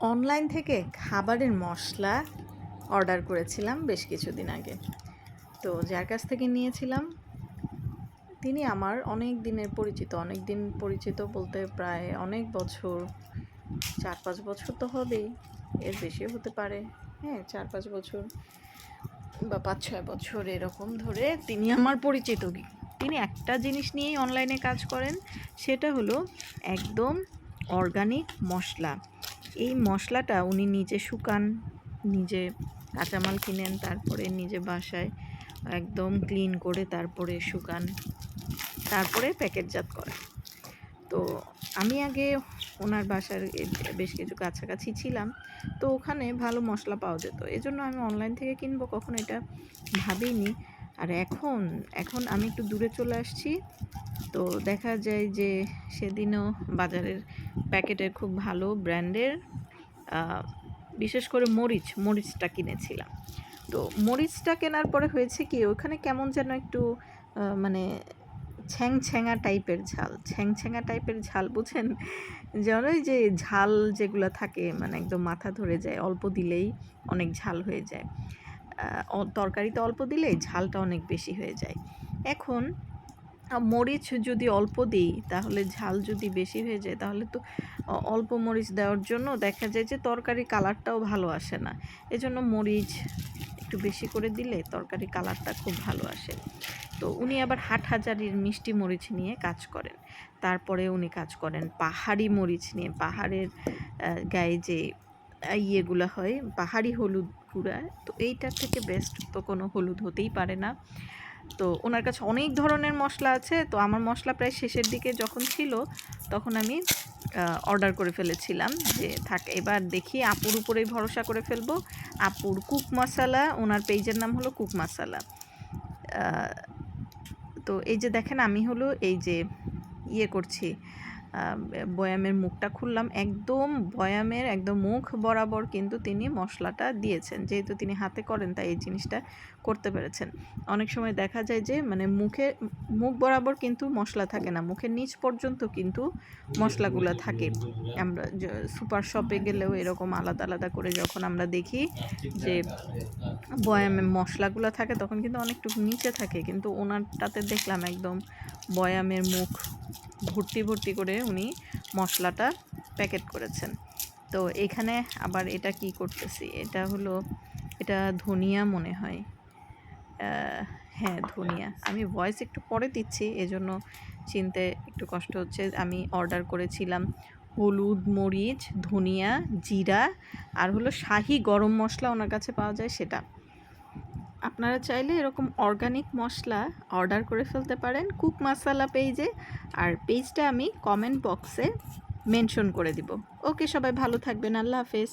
Online থেকে খাবারের মশলা order করেছিলাম বেশ কিছুদিন আগে। তো যার কাছ থেকে নিয়েছিলাম, তিনি আমার অনেক দিনের পরিচিত, অনেক দিন পরিচিত বলতে প্রায় অনেক বছর চার পাঁচ বছর তো হবেই, এর বেশিও হতে পারে। হ্যাঁ চার পাঁচ বছর বা পাঁচ ছয় বছর এরকম ধরে তিনি আমার পরিচিত। তিনি একটা জিনিস নিয়েই অনলাইনে কাজ করেন, সেটা হলো একদম অর্গানিক মশলা। এই মশলাটা উনি নিজে শুকান, নিজে কাঁচামাল কিনেন, তারপরে নিজে বাসায় একদম ক্লিন করে তারপরে শুকান, তারপরে প্যাকেটজাত করেন। তো আমি আগে ওনার বাসার বেশ কিছু কাছাকাছি ছিলাম, তো ওখানে ভালো মশলা পাওয়া যেত। এজন্য আমি অনলাইন থেকে কিনবো, কখনো এটা ভাবিনি। আর এখন এখন আমি একটু দূরে চলে আসছি, তো দেখা যায় যে সেদিনও বাজারের প্যাকেটের খুব ভালো ব্র্যান্ডের বিশেষ করে মরিচ, মরিচটা কিনেছিলাম। তো মরিচটা কেনার পরে হয়েছে কি, ওখানে কেমন যেন একটু মানে ছ্যাং ছ্যাঙা টাইপের ঝাল ছ্যাং ছ্যাঙা টাইপের ঝাল বুঝেন যেন ওই যে ঝাল যেগুলো থাকে মানে একদম মাথা ধরে যায়, অল্প দিলেই অনেক ঝাল হয়ে যায়। তরকারিতে অল্প দিলেই ঝালটা অনেক বেশি হয়ে যায়। এখন মরিচ যদি অল্প দিই, তাহলে ঝাল যদি বেশি হয়ে যায়, তাহলে তো অল্প মরিচ দেওয়ার জন্য দেখা যায় যে তরকারি কালারটাও ভালো আসে না। এজন্য মরিচ একটু বেশি করে দিলে তরকারি কালারটা খুব ভালো আসে। তো উনি আবার হাটহাজারির মিষ্টি মরিচ নিয়ে কাজ করেন। তারপরে উনি কাজ করেন পাহাড়ি মরিচ নিয়ে। পাহাড়ের গায়ে যে ইয়েগুলো হয়, পাহাড়ি হলুদ গুঁড়া, তো এইটার থেকে বেস্ট তো কোনো হলুদ হতেই পারে না। তো ওনার কাছে অনেক ধরনের মশলা আছে। তো আমার মশলা প্রায় শেষের দিকে যখন ছিল, তখন আমি অর্ডার করে ফেলেছিলাম যে, থাক, এবার দেখি আপুর উপরেই ভরসা করে ফেলব। আপুর কুক মশালা ওনার পেজের নাম হলো কুক মশালা তো এই যে দেখেন, আমি হলো এই যে ইয়ে করছি বয়ামের মুখটা খুললাম। একদম বয়ামের একদম মুখ বরাবর কিন্তু তিনি মশলাটা দিয়েছেন। যেহেতু তিনি হাতে করেন, তাই এই জিনিসটা করতে পেরেছেন। অনেক সময় দেখা যায় যে মানে মুখে, মুখ বরাবর কিন্তু মশলা থাকে না। মুখের নিচ পর্যন্ত কিন্তু মশলাগুলো থাকে। আমরা সুপার শপে গেলেও এরকম আলাদা আলাদা করে যখন আমরা দেখি যে বয়ামে মশলাগুলো থাকে, তখন কিন্তু অনেকটুকু নিচে থাকে। কিন্তু ওনারটাতে দেখলাম একদম বয়ামের মুখ ভর্তি ভর্তি করে উনি মশলাটা প্যাকেট করেছেন। তো এখানে আবার এটা কি করতেছি? এটা হলো, এটা ধনিয়া মনে হয়। হ্যাঁ ধনিয়া। আমি ভয়েস একটু পরে দিচ্ছি, এজন্য চিনতে একটু কষ্ট হচ্ছে। আমি অর্ডার করেছিলাম হলুদ মরিচ, ধনিয়া, জিরা, আর হলো শাহি গরম মশলা ওনার কাছে পাওয়া যায় সেটা। আপনারা চাইলে এরকম অর্গানিক মশলা অর্ডার করে ফেলতে পারেন কুক মশালা পেজে আর পেজটা আমি কমেন্ট বক্সে মেনশন করে দিব। ওকে সবাই ভালো থাকবেন, আল্লাহ হাফেজ।